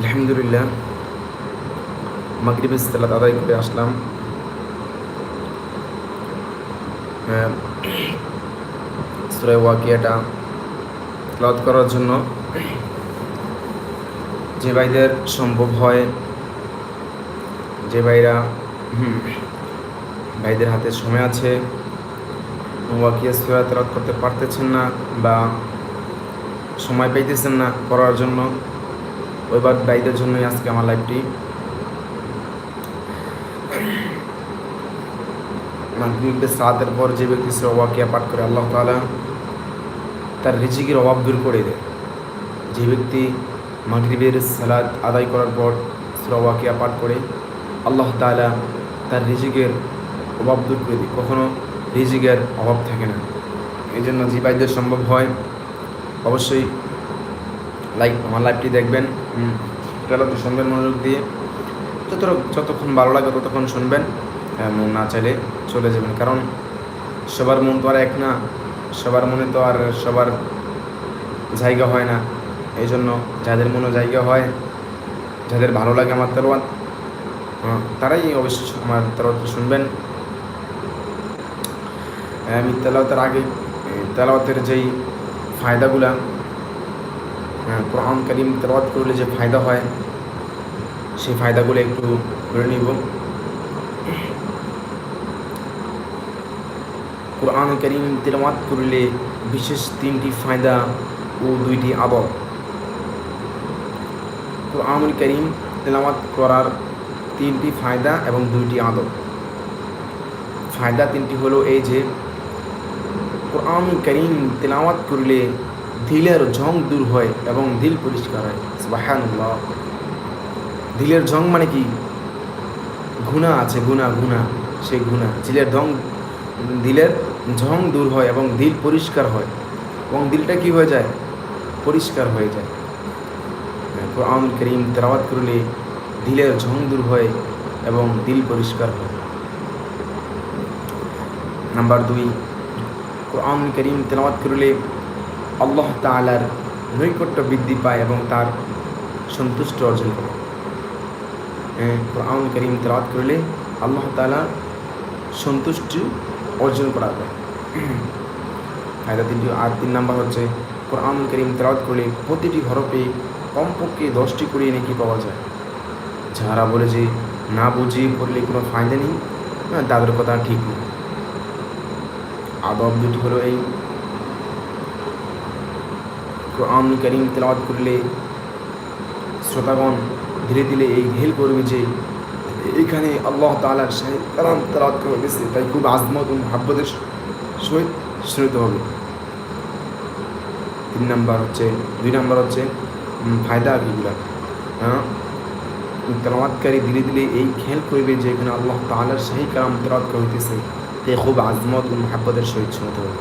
আলহামদুলিল্লাহ। মাগরিবের সালাত আদায় করে আসলাম। সুরায় ওয়াকিয়াটা তেলাওয়াত করার জন্য যে ভাইদের সম্ভব হয়, যে ভাইরা ভাইদের হাতে সময় আছে, ওয়াকিয়া সুরা তেলাওয়াত করতে পারতেছেন না বা সময় পাইতেছেন না করার জন্য ওই ভাইদের জন্যই আজকে আমার লাইফটি মাগরিবের সালাতের পর যে ব্যক্তি সুরা ওয়াকিয়া পাঠ করে, আল্লাহ তাআলা তার রিজিকের অভাব দূর করে দেয়। যে ব্যক্তি মাগরিবের সালাত আদায় করার পর সুরা ওয়াকিয়া পাঠ করে, আল্লাহ তাআলা তার রিজিকের অভাব দূর করে দেয়। কখনো রিজিকের অভাব থাকে না। এই জন্য যে সম্ভব হয়, অবশ্যই লাইক আমার লাইভটি দেখবেন তেলাতে শুনবেন, মনোযোগ দিয়ে। যত যতক্ষণ ভালো লাগে, ততক্ষণ শুনবেন এবং না চাইলে চলে যাবেন। কারণ, সবার মন তো আর এক না, সবার মনে তো আর সবার জায়গা হয় না। এই জন্য যাদের মনে জায়গা হয়, যাদের ভালো লাগে আমার তেলাওয়াত তারাই অবশ্যই আমার তেলাওয়াত শুনবেন। আমি তেলাওয়াতের আগে তেলাওয়াতের যেই ফায়দাগুলা কোরআন করিম তেলাওয়াত করলে যে ফায়দা হয়, সেই ফায়দাগুলো একটু করে নিব। কোরআন করিম তেলাওয়াত করলে বিশেষ তিনটি ফায়দা ও দুইটি আদব। কোরআন করিম তেলাওয়াত করার তিনটি ফায়দা এবং দুইটি আদব। ফায়দা তিনটি হলো এই যে, কোরআন করিম তেলাওয়াত করলে দিলের ঝং দূর হয় এবং দিল পরিষ্কার হয়। সুবহানাল্লাহ। দিলের ঝং মানে কি? গুণা আছে গুণা গুণা সেই গুণা দিলের ঢং দিলের ঝং দূর হয় এবং দিল পরিষ্কার হয়। এবং দিলটা কি হয়ে যায়? পরিষ্কার হয়ে যায়। কোরআন করিম তেলাওয়াত করলে দিলের ঝং দূর হয় এবং দিল পরিষ্কার হয়। নাম্বার দুই কোরআন করিম তেলাওয়াত করলে আল্লাহ তালার নৈকট্য বৃদ্ধি পায় এবং তার সন্তুষ্ট অর্জন করে। হ্যাঁ, করিম তেলাওয়াত করলে আল্লাহ তালা সন্তুষ্টি অর্জন করা যায়। ফায়দা তিনটি আর তিন নাম্বার হচ্ছে কোরআন করিম তেলাওয়াত করলে প্রতিটি হরফে কমপক্ষে দশটি করে নাকি পাওয়া যায়। যারা বলে যে না বুঝিয়ে পড়লে কোনো ফায়দা নেই তাদের কথা ঠিক নেই। আদব দুটি হলো এই কোরআন করিম তেলাওয়াত করলে শ্রোতাগণ ধীরে ধীরে এই হেল করবে যে এখানে আল্লাহ তালার সাহেব কালাম তেলাওয়াত করা গেছে তাই খুব আজমত ও মহাব্বতের সহিত শুনিতে হবে। তিন নাম্বার হচ্ছে, দুই নাম্বার হচ্ছে ফায়দা কিগুলা হ্যাঁ? তেলাওয়াতকারী ধীরে ধীরে এই খেল করবে যে এখানে আল্লাহ তালার শাহী কালাম তেলাওয়াত করা হইতেছে তাই খুব আজমত ও মহাব্বতের সহিত শুনতে হবে।